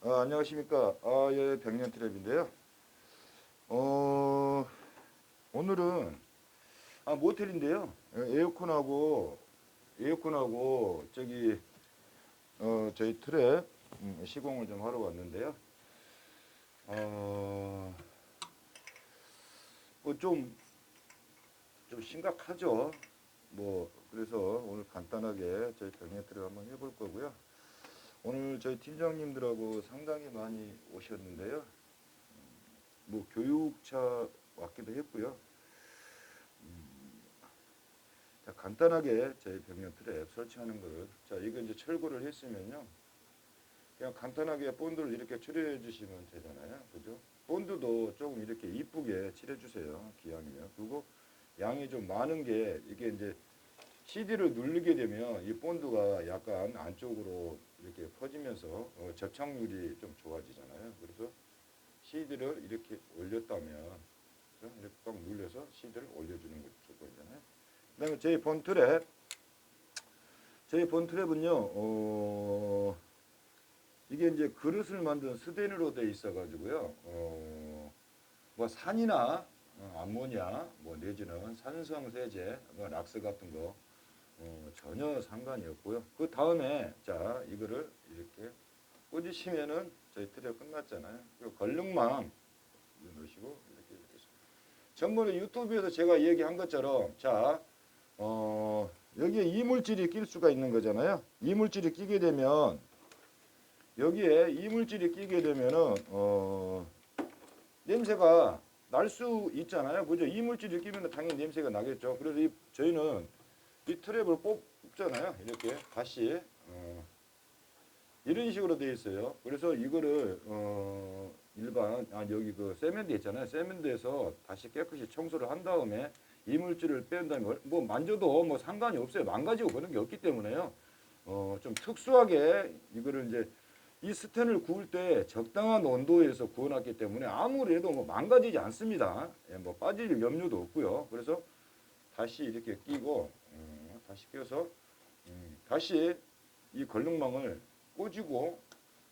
아, 안녕하십니까. 아, 예, 백년 트랩인데요. 어, 오늘은, 아, 모텔인데요. 예, 에어컨하고, 에어컨하고, 저기, 어, 저희 트랩 음, 시공을 좀 하러 왔는데요. 어, 뭐 좀, 좀 심각하죠. 뭐, 그래서 오늘 간단하게 저희 백년 트랩 한번 해볼 거고요. 오늘 저희 팀장님들하고 상당히 많이 오셨는데요. 음, 뭐 교육차 왔기도 했고요. 음, 자, 간단하게 저희 벽면 트랩 설치하는 거를 자 이거 이제 철거를 했으면요. 그냥 간단하게 본드를 이렇게 칠해 주시면 되잖아요. 그죠? 본드도 조금 이렇게 이쁘게 칠해 주세요. 기왕이면. 그리고 양이 좀 많은 게 이게 이제 CD를 누르게 되면 이 본드가 약간 안쪽으로 이렇게 퍼지면서 어, 접착률이 좀 좋아지잖아요. 그래서 CD를 이렇게 올렸다면? 이렇게 꽉 눌려서 CD를 올려주는 것 조건이잖아요. 그 다음에 저희 본 트랩 저희 본 트랩은요. 어, 이게 이제 그릇을 만든 스테인으로 돼 있어 가지고요. 어, 뭐 산이나 어, 암모니아 뭐 내지는 산성 세제, 뭐 락스 같은 거 어, 전혀 상관이 없고요. 그 다음에 자 이거를 이렇게 꽂으시면은 저희 트랩 끝났잖아요. 걸릉망 이거 넣으시고 이렇게 이렇게. 전번에 유튜브에서 제가 얘기한 것처럼 자 어, 여기에 이물질이 낄 수가 있는 거잖아요. 이물질이 끼게 되면 여기에 이물질이 끼게 되면은 어, 냄새가 날 수 있잖아요. 그죠? 이물질이 끼면 당연히 냄새가 나겠죠. 그래서 이, 저희는 이 트랩을 뽑잖아요. 이렇게 다시 어, 이런 식으로 되어 있어요. 그래서 이거를 어, 일반 아 여기 그 세면대 있잖아요. 세면대에서 다시 깨끗이 청소를 한 다음에 이물질을 뺀 다음에 뭐 만져도 뭐 상관이 없어요. 망가지고 그런 게 없기 때문에요. 어, 좀 특수하게 이거를 이제 이 스텐을 구울 때 적당한 온도에서 구워놨기 때문에 아무래도 뭐 망가지지 않습니다. 예, 뭐 빠질 염려도 없고요. 그래서 다시 이렇게 끼고 음, 다시 껴서 음, 다시 이 걸릉망을 꽂이고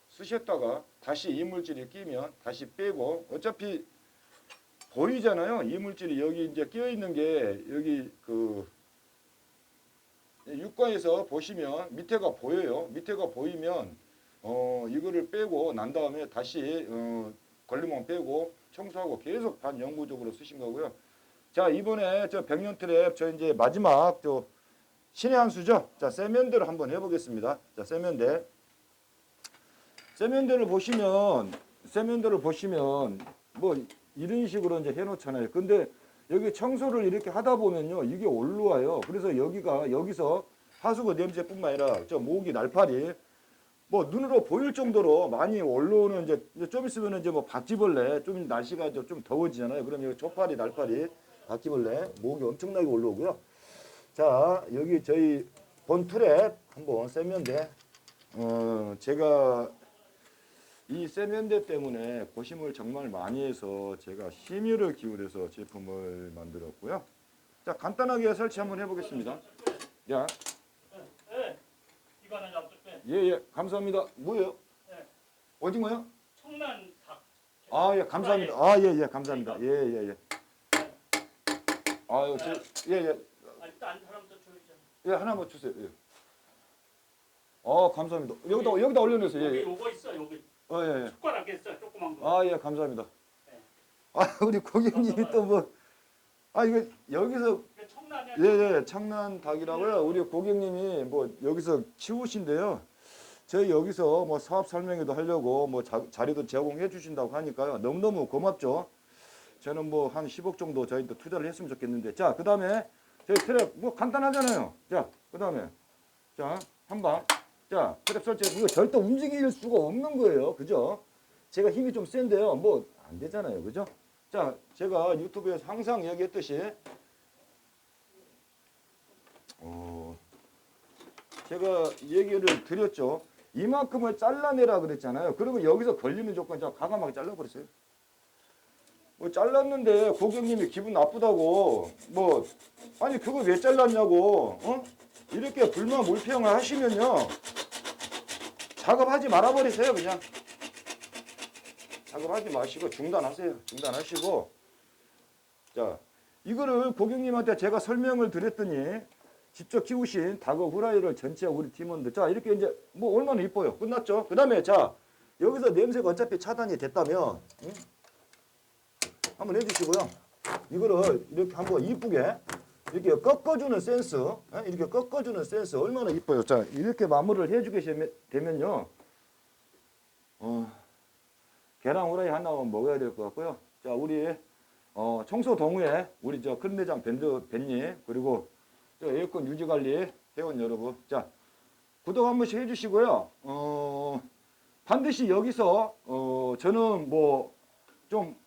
쓰셨다가 다시 이물질이 끼면 다시 빼고 어차피 보이잖아요. 이물질이 여기 이제 끼어 있는 게 여기 그 육과에서 보시면 밑에가 보여요. 밑에가 보이면 어 이거를 빼고 난 다음에 다시 어 걸림망 빼고 청소하고 계속 반영구적으로 쓰신 거고요. 자 이번에 저 백년 트랩 저 이제 마지막 저 신의 한 수죠. 자 세면대를 한번 해보겠습니다. 자 세면대 세면대를 보시면 세면대를 보시면 뭐 이런 식으로 이제 해놓잖아요. 근데 여기 청소를 이렇게 하다 보면요 이게 올라와요. 그래서 여기가 여기서 하수구 냄새뿐만 아니라 저 모기 날파리 뭐 눈으로 보일 정도로 많이 올라오는 이제 좀 있으면 이제 뭐 바퀴벌레 좀 날씨가 좀- 좀 더워지잖아요. 그럼 여기 초파리 날파리 바퀴벌레 모기 엄청나게 올라오고요. 자 여기 저희 본 트랩 한번 세면대 어 제가 이 세면대 때문에 고심을 정말 많이 해서 제가 심혈을 기울여서 제품을 만들었고요. 자 간단하게 설치 한번 해보겠습니다. 야, 네. 이거 하나 잡을게. 예예 감사합니다. 뭐예요? 네. 오징어요? 청란 닭. 아예 감사합니다. 아예예 감사합니다. 예예 예. 아유 예예. 예, 하나만 주세요. 예. 어 감사합니다. 여기다 여기다 올려놓으세요. 여기 예, 예. 요거 있어 여기. 어, 예, 예. 숟가락 있어 조그만 거. 아, 예, 감사합니다. 네. 아, 우리 고객님이 또 뭐, 아, 이거 여기서, 이게 청란이야. 예, 예, 창난 닭이라고요. 우리 고객님이 뭐 여기서 키우신데요. 저희 여기서 뭐 사업 설명회도 하려고 뭐 자, 자리도 제공해 주신다고 하니까요. 너무너무 고맙죠. 저는 뭐 한 10억 정도 저희도 투자를 했으면 좋겠는데. 자, 그 다음에 저희 트랩 뭐 간단하잖아요. 자, 그 다음에. 자, 한 방. 자, 트랩 설치. 이거 절대 움직일 수가 없는 거예요. 그죠? 제가 힘이 좀 센데요. 뭐 안 되잖아요. 그죠? 자, 제가 유튜브에서 항상 얘기했듯이 어, 제가 얘기를 드렸죠. 이만큼을 잘라내라 그랬잖아요. 그러면 여기서 걸리는 조건 제가 가감하게 잘라버렸어요. 뭐 잘랐는데 고객님이 기분 나쁘다고 뭐 아니 그거 왜 잘랐냐고 어? 이렇게 불만 물평을 하시면요 작업하지 말아버리세요 그냥 작업하지 마시고 중단하세요. 중단하시고 자 이거를 고객님한테 제가 설명을 드렸더니 직접 키우신 닭어 후라이를 전체 우리 팀원들 자 이렇게 이제 뭐 얼마나 이뻐요. 끝났죠. 그 다음에 자 여기서 냄새가 어차피 차단이 됐다면 응? 한번 해주시고요. 이거를 이렇게 한번 이쁘게 이렇게 꺾어주는 센스, 예? 이렇게 꺾어주는 센스 얼마나 이뻐요. 자 이렇게 마무리를 해주게 되면- 되면요, 어, 계란 후라이 하나만 먹어야 될 것 같고요. 자 우리 어, 청소 동우에 우리 저큰 매장 밴드 밴님 그리고 저 에어컨 유지 관리 회원 여러분, 자 구독 한 번씩 해주시고요. 어, 반드시 여기서 어, 저는 뭐좀 이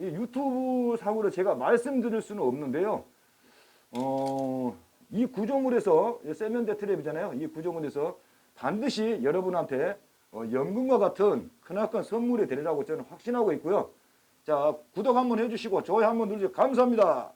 유튜브 상으로 제가 말씀드릴 수는 없는데요. 어, 이 구조물에서 이 세면대 트랩이잖아요. 이 구조물에서 반드시 여러분한테 어, 연금과 같은 크나큰 선물이 되리라고 저는 확신하고 있고요. 자, 구독 한번 해주시고 좋아요 한번 누르세요. 감사합니다.